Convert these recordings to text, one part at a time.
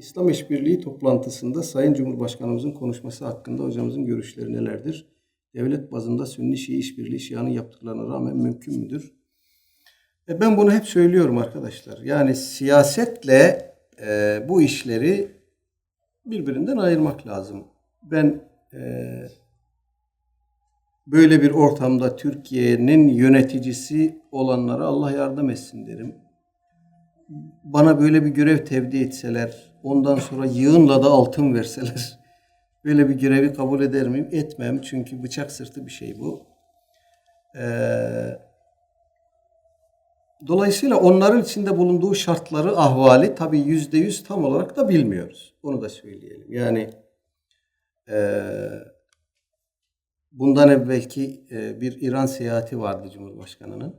İslam İşbirliği toplantısında Sayın Cumhurbaşkanımızın konuşması hakkında hocamızın görüşleri nelerdir? Devlet bazında Sünni Şii işbirliği Şia'nın yaptıklarına rağmen mümkün müdür? E ben bunu hep söylüyorum arkadaşlar. Yani siyasetle e, bu işleri birbirinden ayırmak lazım. Ben e, böyle bir ortamda Türkiye'nin yöneticisi olanlara Allah yardım etsin derim. Bana böyle bir görev tevdi etseler, ondan sonra yığınla da altın verseler, böyle bir görevi kabul eder miyim? Etmem. Çünkü bıçak sırtı bir şey bu. Ee, dolayısıyla onların içinde bulunduğu şartları, ahvali tabii yüzde yüz tam olarak da bilmiyoruz. Onu da söyleyelim. Yani eee Bundan evvelki e, bir İran seyahati vardı Cumhurbaşkanı'nın.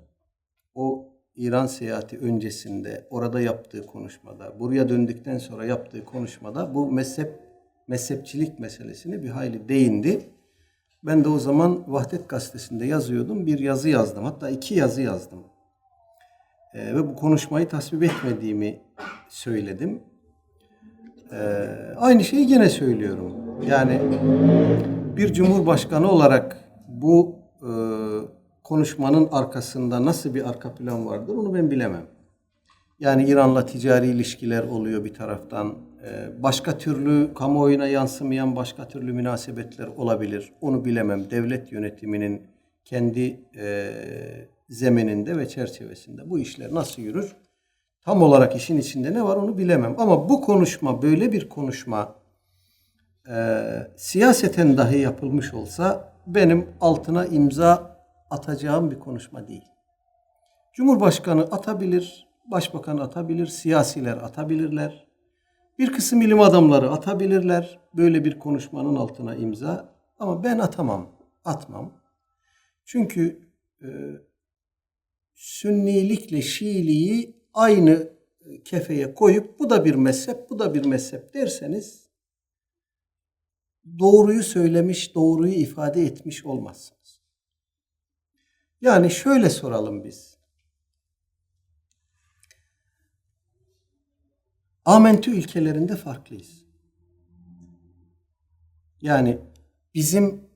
O İran seyahati öncesinde orada yaptığı konuşmada, buraya döndükten sonra yaptığı konuşmada bu mezhep mezhepçilik meselesini bir hayli değindi. Ben de o zaman Vahdet Gazetesi'nde yazıyordum. Bir yazı yazdım. Hatta iki yazı yazdım. E, ve bu konuşmayı tasvip etmediğimi söyledim. E, aynı şeyi gene söylüyorum. Yani bir cumhurbaşkanı olarak bu e, konuşmanın arkasında nasıl bir arka plan vardır onu ben bilemem. Yani İran'la ticari ilişkiler oluyor bir taraftan. E, başka türlü kamuoyuna yansımayan başka türlü münasebetler olabilir. Onu bilemem. Devlet yönetiminin kendi e, zemininde ve çerçevesinde bu işler nasıl yürür? Tam olarak işin içinde ne var onu bilemem. Ama bu konuşma böyle bir konuşma e, siyaseten dahi yapılmış olsa benim altına imza atacağım bir konuşma değil. Cumhurbaşkanı atabilir, başbakan atabilir, siyasiler atabilirler. Bir kısım ilim adamları atabilirler böyle bir konuşmanın altına imza. Ama ben atamam, atmam. Çünkü e, Sünnilikle Şiiliği aynı kefeye koyup bu da bir mezhep, bu da bir mezhep derseniz doğruyu söylemiş, doğruyu ifade etmiş olmazsınız. Yani şöyle soralım biz. Amentü ilkelerinde farklıyız. Yani bizim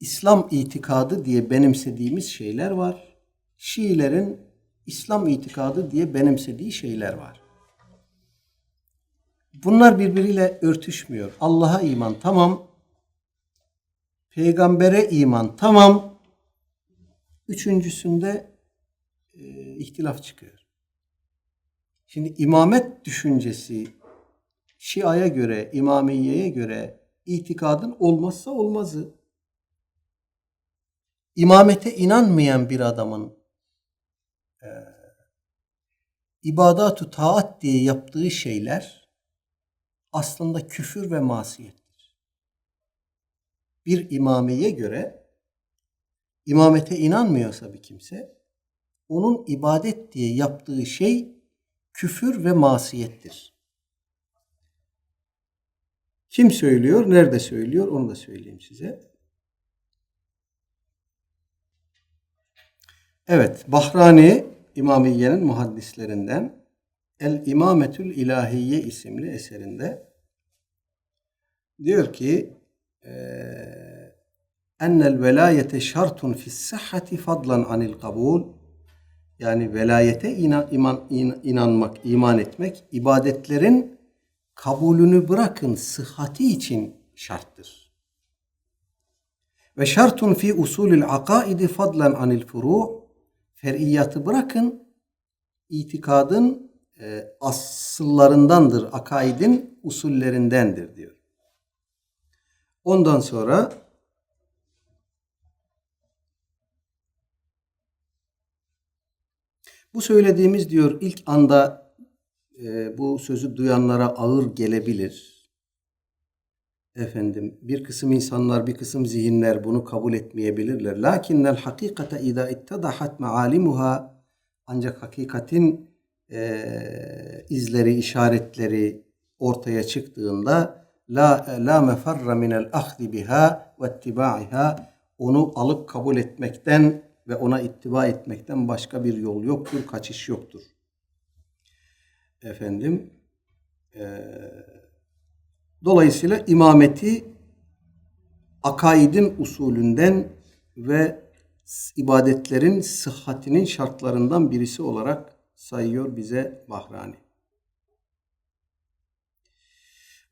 İslam itikadı diye benimsediğimiz şeyler var. Şiilerin İslam itikadı diye benimsediği şeyler var. Bunlar birbiriyle örtüşmüyor. Allah'a iman tamam. Peygambere iman tamam. Üçüncüsünde e, ihtilaf çıkıyor. Şimdi imamet düşüncesi Şia'ya göre, İmamiye'ye göre itikadın olmazsa olmazı. İmamete inanmayan bir adamın e, ibadatu taat diye yaptığı şeyler aslında küfür ve masiyettir. Bir imamiye göre imamete inanmıyorsa bir kimse onun ibadet diye yaptığı şey küfür ve masiyettir. Kim söylüyor, nerede söylüyor onu da söyleyeyim size. Evet, Bahrani İmamiye'nin muhaddislerinden El İmametül İlahiye isimli eserinde diyor ki ennel velayete şartun fis sahhati fadlan anil kabul yani velayete inan, iman, in, inanmak, iman etmek ibadetlerin kabulünü bırakın sıhhati için şarttır. Ve şartun fi usulül akaidi fadlan anil furu' fer'iyatı bırakın itikadın e, asıllarındandır, akaidin usullerindendir diyor. Ondan sonra bu söylediğimiz diyor ilk anda e, bu sözü duyanlara ağır gelebilir. Efendim bir kısım insanlar, bir kısım zihinler bunu kabul etmeyebilirler. Lakinnel hakikate idâ ittadahat mealimuha ancak hakikatin e, izleri, işaretleri ortaya çıktığında la la mefarra minel ahdi biha ve ittibaiha onu alıp kabul etmekten ve ona ittiba etmekten başka bir yol yoktur, kaçış yoktur. Efendim Ee, dolayısıyla imameti akaidin usulünden ve ibadetlerin sıhhatinin şartlarından birisi olarak sayıyor bize Bahrani.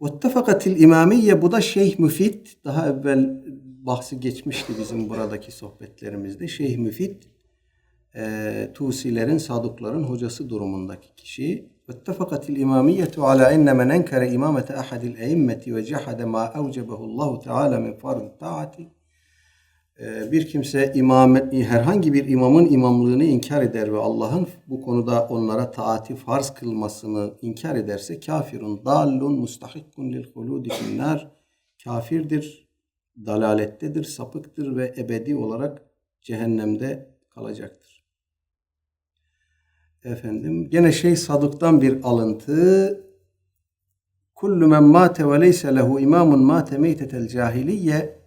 Vettefakatil imamiye bu da Şeyh Müfid. Daha evvel bahsi geçmişti bizim buradaki sohbetlerimizde. Şeyh Müfid e, Tusilerin, Sadıkların hocası durumundaki kişi. İmamiyetu ala enne men enkere imamete ahadil eimmeti ve cehade ma evcebehullahu teala min farz taati. E, bir kimse imamet, herhangi bir imamın imamlığını inkar eder ve Allah'ın bu konuda onlara taati farz kılmasını inkar ederse kafirun dallun mustahikkun lil huludi finnar kafirdir, dalalettedir, sapıktır ve ebedi olarak cehennemde kalacaktır. Efendim gene şey Sadık'tan bir alıntı. Kullu men mate ve leyse lehu imamun mate meytetel cahiliye.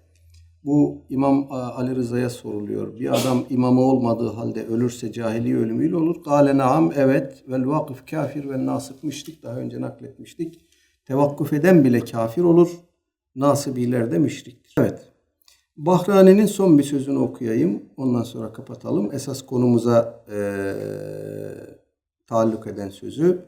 Bu İmam Ali Rıza'ya soruluyor. Bir adam imamı olmadığı halde ölürse cahiliye ölümüyle olur. Kale naam evet vel vakıf kafir ve nasip müşrik. Daha önce nakletmiştik. Tevakkuf eden bile kafir olur. Nasibiler de müşriktir. Evet. Bahrani'nin son bir sözünü okuyayım. Ondan sonra kapatalım. Esas konumuza eee taalluk eden sözü.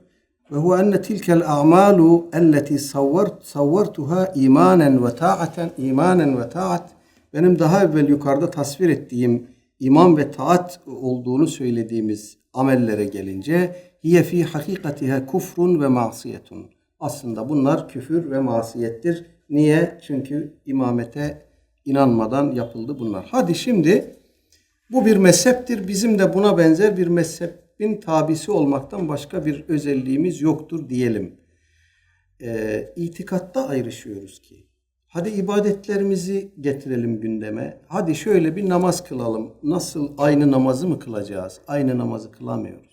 Ve huve enne tilkel a'malu elleti savvart savvartuha imanen ve ta'aten imanen ve ta'at benim daha evvel yukarıda tasvir ettiğim iman ve taat olduğunu söylediğimiz amellere gelince hiye fi hakikatiha kufrun ve masiyetun. Aslında bunlar küfür ve masiyettir. Niye? Çünkü imamete inanmadan yapıldı bunlar. Hadi şimdi bu bir mezheptir. Bizim de buna benzer bir mezhebin tabisi olmaktan başka bir özelliğimiz yoktur diyelim. Ee, itikatta ayrışıyoruz ki. Hadi ibadetlerimizi getirelim gündeme. Hadi şöyle bir namaz kılalım. Nasıl aynı namazı mı kılacağız? Aynı namazı kılamıyoruz.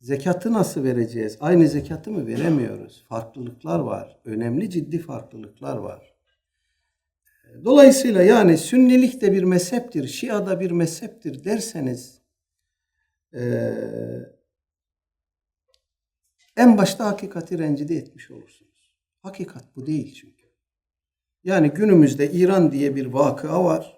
Zekatı nasıl vereceğiz? Aynı zekatı mı veremiyoruz? Farklılıklar var. Önemli ciddi farklılıklar var. Dolayısıyla yani sünnilik de bir mezheptir, şia da bir mezheptir derseniz eee, en başta hakikati rencide etmiş olursunuz. Hakikat bu değil çünkü. Yani günümüzde İran diye bir vakıa var.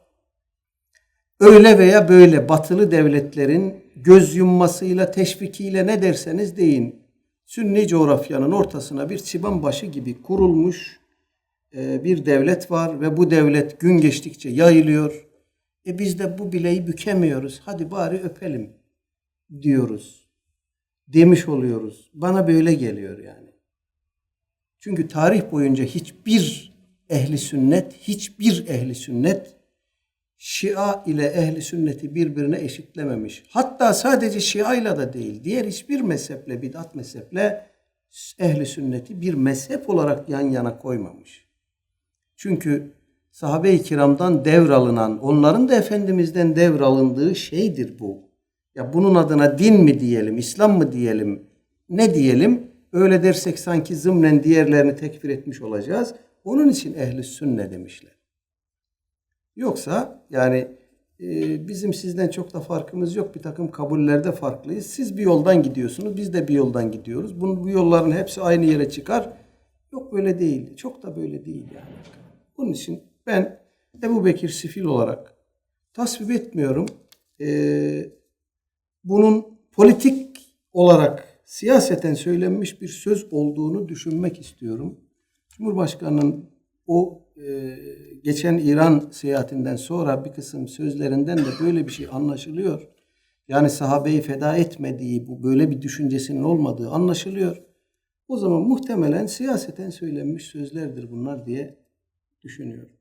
Öyle veya böyle batılı devletlerin göz yummasıyla, teşvikiyle ne derseniz deyin. Sünni coğrafyanın ortasına bir çıban başı gibi kurulmuş e, bir devlet var ve bu devlet gün geçtikçe yayılıyor. E biz de bu bileği bükemiyoruz. Hadi bari öpelim diyoruz. Demiş oluyoruz. Bana böyle geliyor yani. Çünkü tarih boyunca hiçbir ehli sünnet, hiçbir ehli sünnet Şia ile ehli sünneti birbirine eşitlememiş. Hatta sadece Şia ile de değil, diğer hiçbir mezheple, bid'at mezheple ehli sünneti bir mezhep olarak yan yana koymamış. Çünkü sahabe-i kiramdan devralınan, onların da Efendimiz'den devralındığı şeydir bu. Ya bunun adına din mi diyelim, İslam mı diyelim, ne diyelim? Öyle dersek sanki zımnen diğerlerini tekfir etmiş olacağız. Onun için ehli sünne demişler. Yoksa yani e, bizim sizden çok da farkımız yok. Bir takım kabullerde farklıyız. Siz bir yoldan gidiyorsunuz, biz de bir yoldan gidiyoruz. Bunun, bu yolların hepsi aynı yere çıkar. Yok böyle değil. Çok da böyle değil yani. Bunun için ben Ebu Bekir Sifil olarak tasvip etmiyorum. Ee, bunun politik olarak siyaseten söylenmiş bir söz olduğunu düşünmek istiyorum. Cumhurbaşkanının o e, geçen İran seyahatinden sonra bir kısım sözlerinden de böyle bir şey anlaşılıyor. Yani sahabeyi feda etmediği, bu böyle bir düşüncesinin olmadığı anlaşılıyor. O zaman muhtemelen siyaseten söylenmiş sözlerdir bunlar diye düşünüyorum.